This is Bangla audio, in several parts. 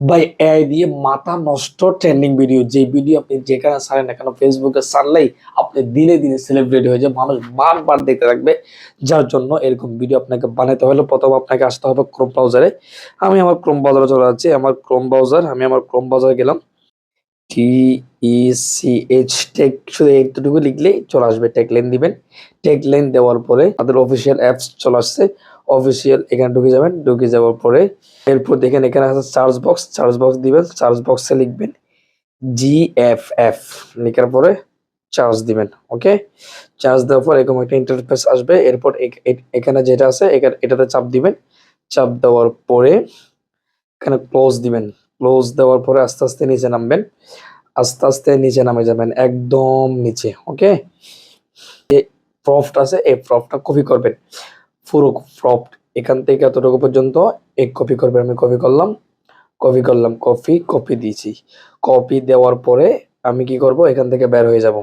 ভাই, এআই দিয়ে মাথা নষ্ট ট্রেন্ডিং ভিডিও যে ভিডিও আপনি যেখানে সারেন না কেন ফেসবুকে সারলেই আপনি দিনে দিনে সেলিব্রেট হয়ে যায় মানুষ বারবার দেখতে থাকবে। যার জন্য এরকম ভিডিও আপনাকে বানাতে হলে। প্রথম আপনাকে আসতে হবে ক্রোম ব্রাউজারে আমি আমার ক্রোম ব্রাউজারে চলে যাচ্ছি। আমার ক্রোম ব্রাউজার আমি আমার ক্রোম ব্রাউজারে গেলাম। T E C H tech শুধু এইটুকু লিখলেই চলে আসবে টেক লাইন দিবেন। টেক লাইন দেওয়ার পরে আমাদের অফিসিয়াল অ্যাপস চলে আসছে। অফিসিয়াল এখানে ঢুকে যাবেন। ঢুকে যাওয়ার পরে এরপর দেখেন এখানে আছে চার্জ বক্স চার্জ বক্স দিবেন। চার্জ বক্সে লিখবেন জি এফ এফ লেখার পরে চার্জ দিবেন ওকে চার্জ দেওয়ার পর এরকম একটা ইন্টারফেস আসবে। এরপর এখানে যেটা আছে, এখানে এটাতে চাপ দিবেন। চাপ দেওয়ার পরে এখানে ক্লোজ দিবেন। ক্লোজ দেওয়ার পরে আস্তে আস্তে নিচে নামবেন। আস্তে আস্তে নিচে নামে যাবেন একদম নিচে, ওকে? প্রফট আছে, এই প্রফটটা কপি করবেন। পুরো প্রফট এখান থেকে এতটুকু পর্যন্ত এক কপি করবেন, আমি কপি করলাম কপি করলাম কপি কপি দিয়েছি। কপি দেওয়ার পরে আমি কি করব? এখান থেকে বের হয়ে যাব।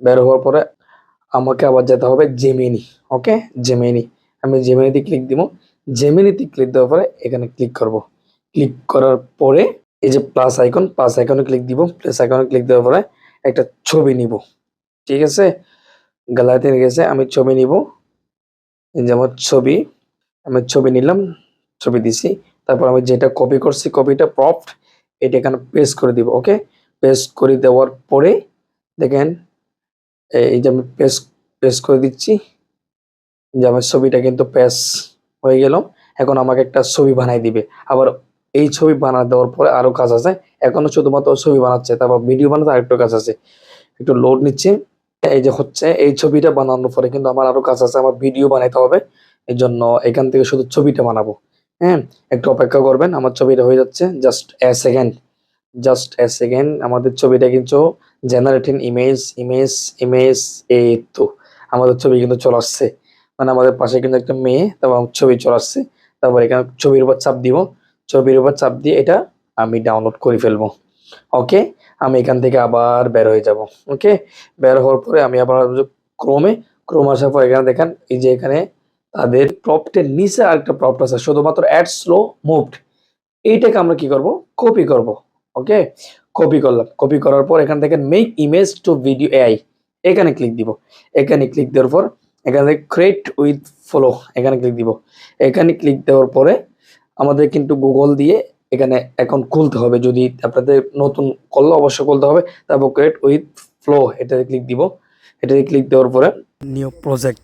বের হওয়ার পরে আমাকে আবার যেতে হবে জেমিনি ওকে? জেমিনি আমি জেমিনিতে ক্লিক দিব। জেমিনিতে ক্লিক দেওয়ার পরে এখানে ক্লিক করব। ক্লিক করার পরে এই যে প্লাস আইকন প্লাস আইকনে ক্লিক দিব প্লাস আইকনে ক্লিক দেওয়ার পরে একটা ছবি নিব। ঠিক আছে? গ্যালারিতে গেছে, আমি ছবি নিব। এই যে আমার ছবি, আমি ছবি নিলাম, ছবি দিছি। তারপর আমি যেটা কপি করছি কপিটা প্রফট এটা এখানে পেস্ট করে দিব ওকে পেস্ট করে দেওয়ার পরে দেখেন, এই যে আমি পেস্ট পেস্ট করে দিচ্ছি। যে আমার ছবিটা কিন্তু পেস্ট হয়ে গেল। এখন আমাকে একটা ছবি বানাই দিবে। আবার এই ছবি বানা দেওয়ার পরে আরও কাজ আছে। এখনও শুধুমাত্র ছবি বানাচ্ছে, তারপর ভিডিও বানাতে আরেকটু কাজ আছে। একটু লোড নিচ্ছে। এই যে হচ্ছে, এই ছবিটা বানানোর পরে কিন্তু আমার আরও কাজ আছে, আমার ভিডিও বানাইতে হবে। এই জন্য এখান থেকে শুধু ছবিটা বানাবো। হ্যাঁ একটু অপেক্ষা করবেন, আমার ছবিটা হয়ে যাচ্ছে। Just a second just a second আমাদের ছবিটা কিন্তু জেনারেটিং ইমেজ ইমেজ ইমেজ এই তো। আমাদের ছবি কিন্তু চলে আসছে। মানে আমাদের পাশে কিন্তু একটা মেয়ে, তারপর ছবি চলে আসছে। তারপর এখানে ছবির উপর চাপ দিব। ছবির উপর চাপ দিয়ে এটা আমি ডাউনলোড করে ফেলব। ওকে আমি এখান থেকে আবার বের হয়ে যাব। ওকে বের হওয়ার পরে আমি আবার ক্রোমে ক্রোম আসার পর এখানে দেখেন, এই যে এখানে তাদের প্রপটের নিচে আরেকটা প্রপট আছে, শুধুমাত্র অ্যাড স্লো মুভড এইটাকে আমরা কি করব? কপি করব। ওকে কপি করলাম। কপি করার পর এখান থেকে make image to video AI এখানে ক্লিক দিব। এখানে ক্লিক দেওয়ার পর এখানে ক্রিয়েট উইথ ফলো এখানে ক্লিক দিব। এখানে ক্লিক দেওয়ার পরে আমাদের কিন্তু গুগল দিয়ে এখানে অ্যাকাউন্ট খুলতে হবে। যদি আপনাদের নতুন করলে অবশ্যই খুলতে হবে। তারপর ক্রিয়েট উইথ ফ্লো এটাতে ক্লিক দিব। এটাতে ক্লিক দেওয়ার পরে নিউ প্রজেক্ট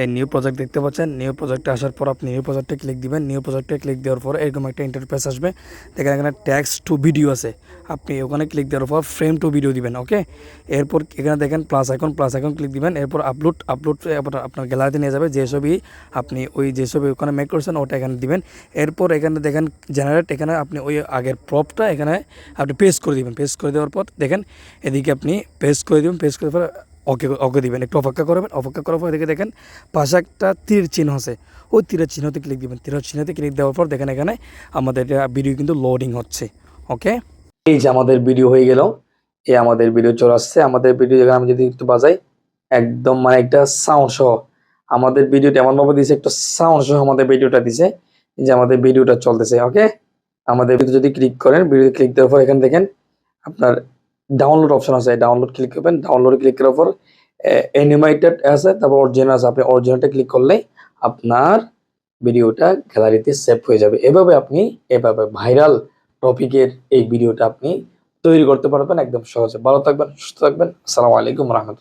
এই নিউ প্রজেক্ট দেখতে পাচ্ছেন। নিউ প্রজেক্টে আসার পর আপনি নিউ প্রজেক্টে ক্লিক দিবেন। নিউ প্রজেক্টে ক্লিক দেওয়ার পর এরকম একটা ইন্টারফেস আসবে। দেখেন এখানে ট্যাক্স টু ভিডিও আছে। আপনি ওখানে ক্লিক দেওয়ার পর ফ্রেম টু ভিডিও দিবেন ওকে এরপর এখানে দেখেন plus icon plus icon click দিবেন। এরপর আপলোড আপলোড আপনার গ্যালারিতে নিয়ে যাবে। যে ছবি আপনি ওই যে ছবি ওখানে মেক করেছেন, ওটা এখানে দিবেন। এরপর এখানে দেখেন জেনারেট এখানে আপনি ওই আগের প্রপটা এখানে আপনি পেস্ট করে দিবেন। পেস্ট করে দেওয়ার পর দেখেন, এদিকে আপনি পেস্ট করে দিবেন। পেস্ট করে পর ওকে ওকে দিবেন, একটু অপেক্ষা করবেন, অপেক্ষা করার পর দেখে দেখেন পাশে একটা তীর চিহ্ন আছে। ওই তীরের চিহ্নতে ক্লিক দিবেন। তীরের চিহ্নতে ক্লিক দেওয়ার পর দেখেন এখানে আমাদের ভিডিও কিন্তু লোডিং হচ্ছে ওকে এই যে আমাদের ভিডিও হয়ে গেল, এই আমাদের ভিডিও চলে আসছে। আমাদের ভিডিও যেখানে আমি যদি একটু বাজাই, একদম মানে একটা সাউন্ড সহ, আমাদের ভিডিওটা এমনভাবে দিয়েছে, একটা সাউন্ড সহ আমাদের ভিডিওটা দিছে যে আমাদের ভিডিওটা চলতেছে ওকে আমাদের ভিডিও যদি ক্লিক করেন ভিডিও ক্লিক দেওয়ার পর এখানে দেখেন আপনার ডাউনলোড অপশন আছে ডাউনলোড ক্লিক করবেন ডাউনলোড ক্লিক করার পর অ্যানিমেটেড আছে, তারপর অরিজিনাল আছে, আপনি অরিজিনালটা ক্লিক করলে আপনার ভিডিওটা গ্যালারিতে সেভ হয়ে যাবে। এভাবে আপনি, এভাবে ভাইরাল টপিকের এই ভিডিওটা আপনি তৈরি করতে পারবেন একদম সহজে। ভালো থাকবেন, সুস্থ থাকবেন, আসসালামু আলাইকুম রহমতুল্লাহ।